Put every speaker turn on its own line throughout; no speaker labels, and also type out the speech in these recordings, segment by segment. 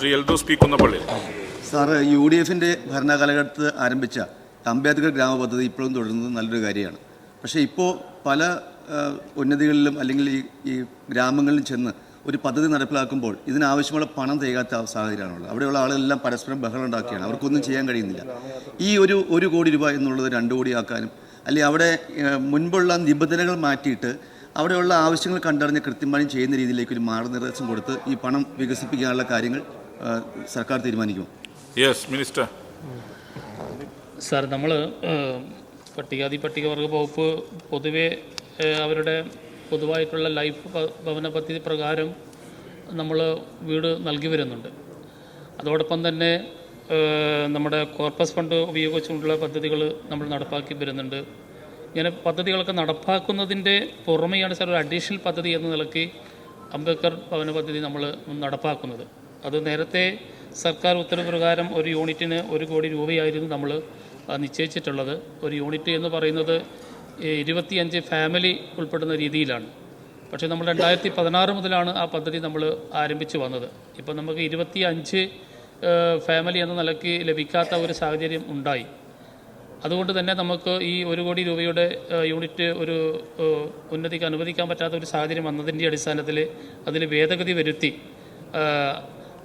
Shri Eldhose P Kunnappilly
sir U D എഫിന്റെ ഭരണകാലഘട്ടത്ത് ആരംഭിച്ച അംബേദ്കർ ഗ്രാമ പദ്ധതി ഇപ്പോഴും തുടരുന്നത് നല്ലൊരു കാര്യമാണ്. പക്ഷേ ഇപ്പോൾ പല ഉന്നതികളിലും അല്ലെങ്കിൽ ഈ ഈ ഗ്രാമങ്ങളിലും ചെന്ന് ഒരു പദ്ധതി നടപ്പിലാക്കുമ്പോൾ ഇതിനാവശ്യമുള്ള പണം തികയാത്ത സാഹചര്യമാണുള്ളത്. അവിടെയുള്ള ആളുകളെല്ലാം പരസ്പരം ബഹളം ഉണ്ടാക്കുകയാണ്. അവർക്കൊന്നും ചെയ്യാൻ കഴിയുന്നില്ല. ഈ ഒരു ഒരു കോടി രൂപ എന്നുള്ളത് രണ്ട് കോടിയാക്കാനും അല്ലെങ്കിൽ അവിടെ മുൻപുള്ള നിബന്ധനകൾ മാറ്റിയിട്ട് അവിടെയുള്ള ആവശ്യങ്ങൾ കണ്ടറിഞ്ഞ് കൃത്യമായി ചെയ്യുന്ന രീതിയിലേക്ക് ഒരു മാർഗനിർദ്ദേശം കൊടുത്ത് ഈ പണം വികസിപ്പിക്കാനുള്ള കാര്യങ്ങൾ സർക്കാർ തീരുമാനിക്കും
യെസ് മിനിസ്റ്റർ
സാർ നമ്മൾ പട്ടികാതി പട്ടികവർഗ വകുപ്പ് പൊതുവെ അവരുടെ പൊതുവായിട്ടുള്ള ലൈഫ് ഭവന പദ്ധതി പ്രകാരം നമ്മൾ വീട് നൽകി വരുന്നുണ്ട്. അതോടൊപ്പം തന്നെ നമ്മുടെ കോർപ്പസ് ഫണ്ട് ഉപയോഗിച്ചുകൊണ്ടുള്ള പദ്ധതികൾ നമ്മൾ നടപ്പാക്കി വരുന്നുണ്ട്. ഇങ്ങനെ പദ്ധതികളൊക്കെ നടപ്പാക്കുന്നതിന്റെ പുറമെയാണ് സാർ ഒരു അഡീഷണൽ പദ്ധതി എന്ന നിലയ്ക്ക് അംബേദ്കർ ഭവന പദ്ധതി നമ്മൾ നടപ്പാക്കുന്നത്. അത് നേരത്തെ സർക്കാർ ഉത്തരവ് പ്രകാരം ഒരു യൂണിറ്റിന് ഒരു കോടി രൂപയായിരുന്നു നമ്മൾ നിശ്ചയിച്ചിട്ടുള്ളത്. ഒരു യൂണിറ്റ് എന്ന് പറയുന്നത് ഇരുപത്തിയഞ്ച് ഫാമിലി ഉൾപ്പെടുന്ന രീതിയിലാണ്. പക്ഷേ നമ്മൾ രണ്ടായിരത്തി പതിനാറ് മുതലാണ് ആ പദ്ധതി നമ്മൾ ആരംഭിച്ചു വന്നത്. ഇപ്പോൾ നമുക്ക് ഇരുപത്തി അഞ്ച് ഫാമിലി എന്ന നിലയ്ക്ക് ലഭിക്കാത്ത ഒരു സാഹചര്യം ഉണ്ടായി. അതുകൊണ്ട് തന്നെ നമുക്ക് ഈ ഒരു കോടി രൂപയുടെ യൂണിറ്റ് ഒരു ഉന്നതിക്ക് അനുവദിക്കാൻ പറ്റാത്ത ഒരു സാഹചര്യം വന്നതിന്റെ അടിസ്ഥാനത്തിൽ അതിൽ ഭേദഗതി വരുത്തി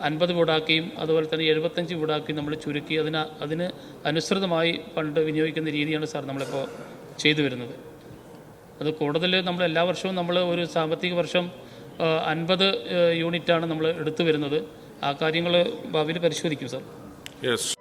അൻപത് വീടാക്കിയും അതുപോലെ തന്നെ എഴുപത്തഞ്ച് വീടാക്കിയും നമ്മൾ ചുരുക്കി അതിന് അതിന് അനുസൃതമായി ഫണ്ട് വിനിയോഗിക്കുന്ന രീതിയാണ് സാർ നമ്മളിപ്പോൾ ചെയ്തു വരുന്നത്. അത് കൂടുതൽ നമ്മൾ എല്ലാ വർഷവും നമ്മൾ ഒരു സാമ്പത്തിക വർഷം അൻപത് യൂണിറ്റാണ് നമ്മൾ എടുത്തു വരുന്നത്. ആ കാര്യങ്ങൾ ഭാവിയിൽ പരിശോധിക്കും സാർ.
യെസ്